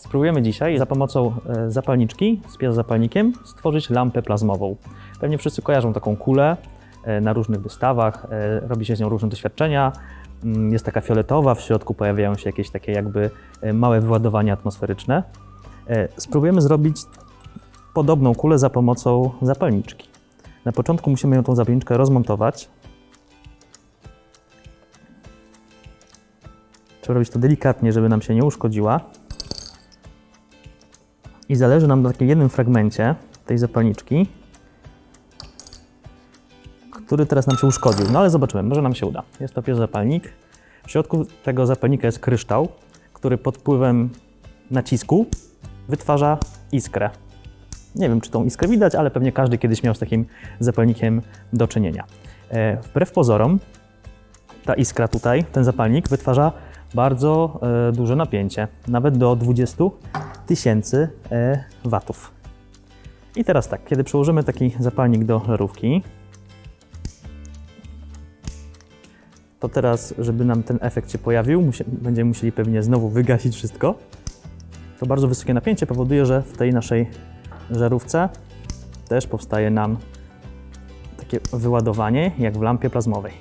Spróbujemy dzisiaj za pomocą e, zapalniczki z piezozapalnikiem stworzyć lampę plazmową. Pewnie wszyscy kojarzą taką kulę e, na różnych wystawach, e, robi się z nią różne doświadczenia. Mm, Jest taka fioletowa, w środku pojawiają się jakieś takie jakby małe wyładowania atmosferyczne. Spróbujemy zrobić podobną kulę za pomocą zapalniczki. Na początku musimy ją tą zapalniczkę rozmontować. Trzeba robić to delikatnie, żeby nam się nie uszkodziła. I zależy nam na takim jednym fragmencie tej zapalniczki, który teraz nam się uszkodził. No ale zobaczymy, może nam się uda. Jest to piezozapalnik. W środku tego zapalnika jest kryształ, który pod wpływem nacisku wytwarza iskrę. Nie wiem, czy tą iskrę widać, ale pewnie każdy kiedyś miał z takim zapalnikiem do czynienia. E, Wbrew pozorom, ta iskra tutaj, ten zapalnik wytwarza bardzo e, duże napięcie, nawet do 20 tysięcy e, watów. I teraz tak, kiedy przełożymy taki zapalnik do żarówki, to teraz, żeby nam ten efekt się pojawił, będziemy musieli pewnie znowu wygasić wszystko. To bardzo wysokie napięcie powoduje, że w tej naszej żarówce też powstaje nam takie wyładowanie, jak w lampie plazmowej.